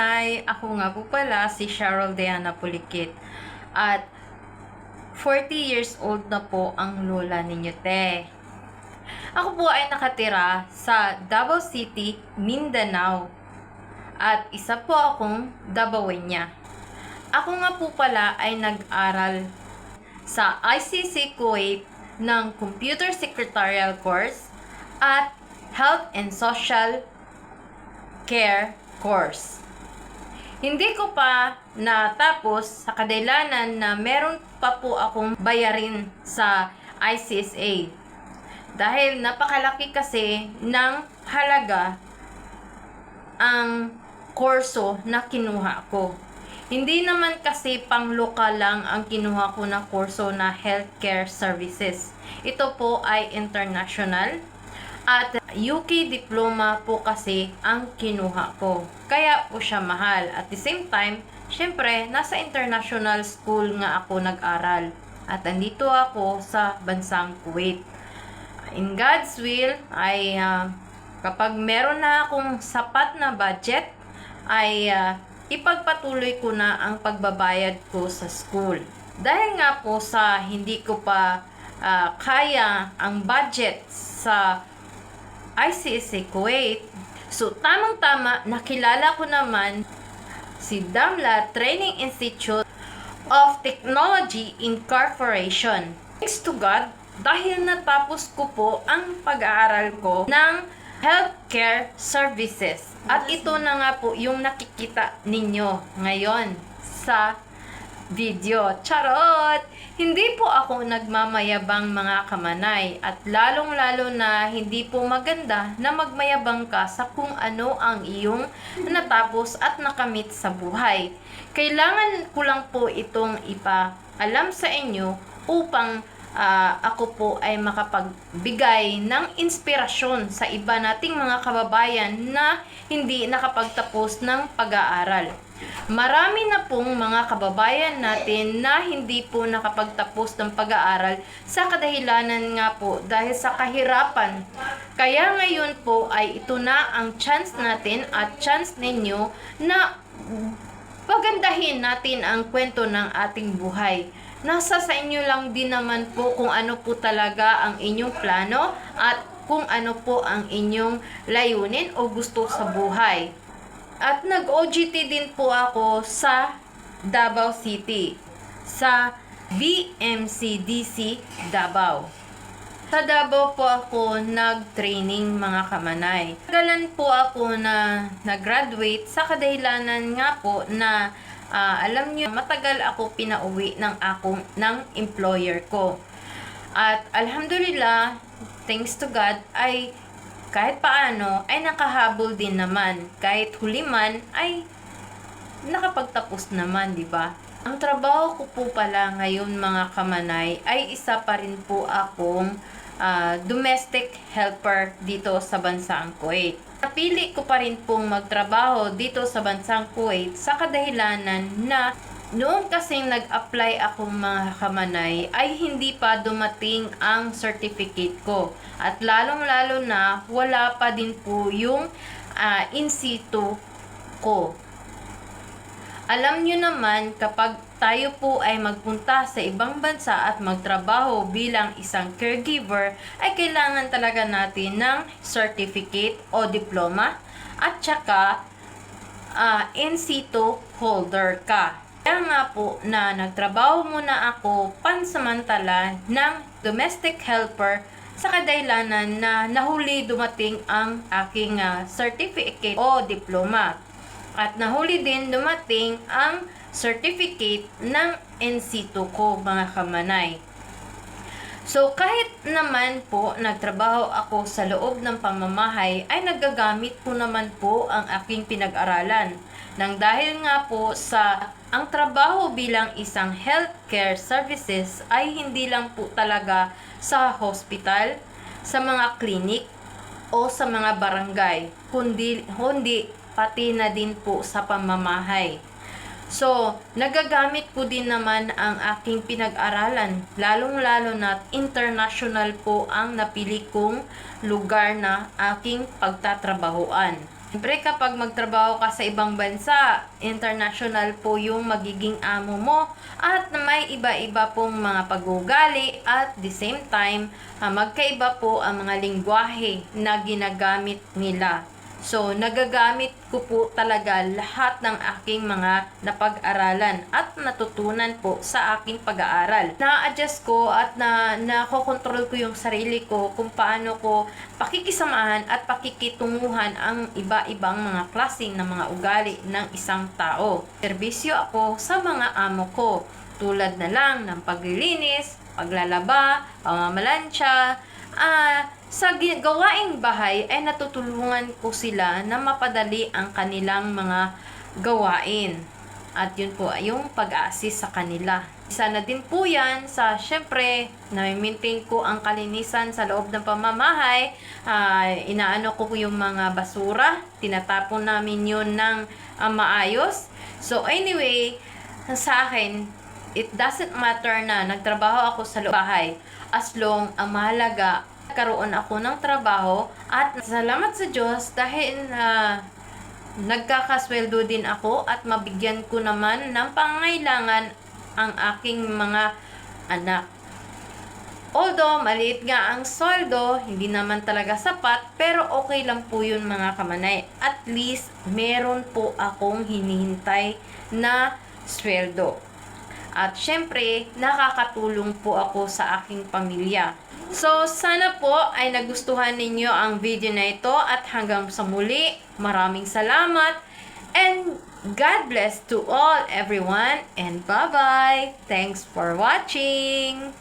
kamanay, ako nga po pala si Cheryl Diana Pulikit. At 40 years old na po ang lola ninyo, te. Ako po ay nakatira sa Davao City, Mindanao. At isa po akong Davaoeña. Ako nga po pala ay nag-aral sa ICC Kuwait ng Computer Secretarial Course at Health and Social Care Course. Hindi ko pa natapos sa kadahilanan na meron pa po akong bayarin sa ICSA. Dahil napakalaki kasi ng halaga ang kurso na kinuha ko. Hindi naman kasi pang lokal lang ang kinuha ko na kurso na healthcare services. Ito po ay international at UK diploma po kasi ang kinuha ko. Kaya po siya mahal. At the same time, syempre, nasa international school nga ako nag-aral. At andito ako sa bansang Kuwait. In God's will, ay ah, kapag meron na akong sapat na budget, ay ah, ipagpatuloy ko na ang pagbabayad ko sa school. Dahil nga po sa hindi ko pa ah, kaya ang budget sa ICSA Kuwait. So, tamang-tama, nakilala ko naman si Damla Training Institute of Technology Incorporation. Thanks to God, dahil natapos ko po ang pag-aaral ko ng healthcare services. At ito na nga po yung nakikita ninyo ngayon sa video. Charot! Hindi po ako nagmamayabang mga kamanay at lalong-lalo na hindi po maganda na magmayabang ka sa kung ano ang iyong natapos at nakamit sa buhay. Kailangan ko lang po itong ipaalam sa inyo upang ah, ako po ay makapagbigay ng inspirasyon sa iba nating mga kababayan na hindi nakapagtapos ng pag-aaral. Marami na pong mga kababayan natin na hindi po nakapagtapos ng pag-aaral sa kadahilanan nga po dahil sa kahirapan. Kaya ngayon po ay ito na ang chance natin at chance ninyo na pagandahin natin ang kwento ng ating buhay. Nasa sa inyo lang din naman po kung ano po talaga ang inyong plano at kung ano po ang inyong layunin o gusto sa buhay. At nag-OGT din po ako sa Davao City, sa BMCDC Davao. Sa Davao po ako nag-training mga kamanay. Tagalan po ako na nag-graduate sa kadahilanan nga po na ah, alam niyo matagal ako pinauwi ng akong ng employer ko. At alhamdulillah, thanks to God ay kahit paano ay nakahabol din naman. Kahit huli man ay nakapagtapos naman, di ba? Ang trabaho ko po pala ngayon mga kamanay ay isa pa rin po akong ah, domestic helper dito sa bansang Kuwait. Napili ko pa rin pong magtrabaho dito sa bansang Kuwait sa kadahilanan na noong kasing nag-apply ako mga kamanay ay hindi pa dumating ang certificate ko. At lalong-lalo na wala pa din po yung ah, in situ ko. Alam nyo naman, kapag tayo po ay magpunta sa ibang bansa at magtrabaho bilang isang caregiver, ay kailangan talaga natin ng certificate o diploma at saka ah, in situ holder ka. Kaya nga po na nagtrabaho muna ako pansamantala ng domestic helper sa kadahilanan na nahuli dumating ang aking ah, certificate o diploma. At nahuli din dumating ang certificate ng in situ ko mga kamanay. So kahit naman po nagtrabaho ako sa loob ng pamamahay ay nagagamit ko naman po ang aking pinag-aralan. Nang dahil nga po sa ang trabaho bilang isang healthcare services ay hindi lang po talaga sa hospital, sa mga clinic o sa mga barangay, kundi, kundi pati na din po sa pamamahay. So, nagagamit ko din naman ang aking pinag-aralan, lalong-lalo na international po ang napili kong lugar na aking pagtatrabahoan. Siyempre kapag magtrabaho ka sa ibang bansa, international po yung magiging amo mo at may iba-iba pong mga pag-uugali at the same time, ah, magkaiba po ang mga lingwahe na ginagamit nila. So, nagagamit ko po talaga lahat ng aking mga napag-aralan at natutunan po sa aking pag-aaral. Na-adjust ko at na nakokontrol ko yung sarili ko kung paano ko pakikisamahan at pakikitunguhan ang iba-ibang mga klaseng ng mga ugali ng isang tao. Serbisyo ako sa mga amo ko tulad na lang ng paglilinis, paglalaba, pamamalansya, ah, sa gawaing bahay ay natutulungan ko sila na mapadali ang kanilang mga gawain. At yun po ay yung pag-assist sa kanila. Isa na din po yan sa, syempre, na-maintain ko ang kalinisan sa loob ng pamamahay. Ah, inaano ko yung mga basura. Tinatapon namin yun ng ah, maayos. So anyway, sa akin, it doesn't matter na nagtrabaho ako sa loob bahay as long ang mahalaga karoon ako ng trabaho at salamat sa Diyos dahil na nagkakasweldo din ako at mabigyan ko naman ng pangailangan ang aking mga anak. Although maliit nga ang sweldo, hindi naman talaga sapat, pero okay lang po yun mga kamanay. At least, meron po akong hinihintay na sweldo. At syempre, nakakatulong po ako sa aking pamilya. So, sana po ay nagustuhan ninyo ang video na ito at hanggang sa muli, maraming salamat and God bless to all everyone and bye-bye. Thanks for watching.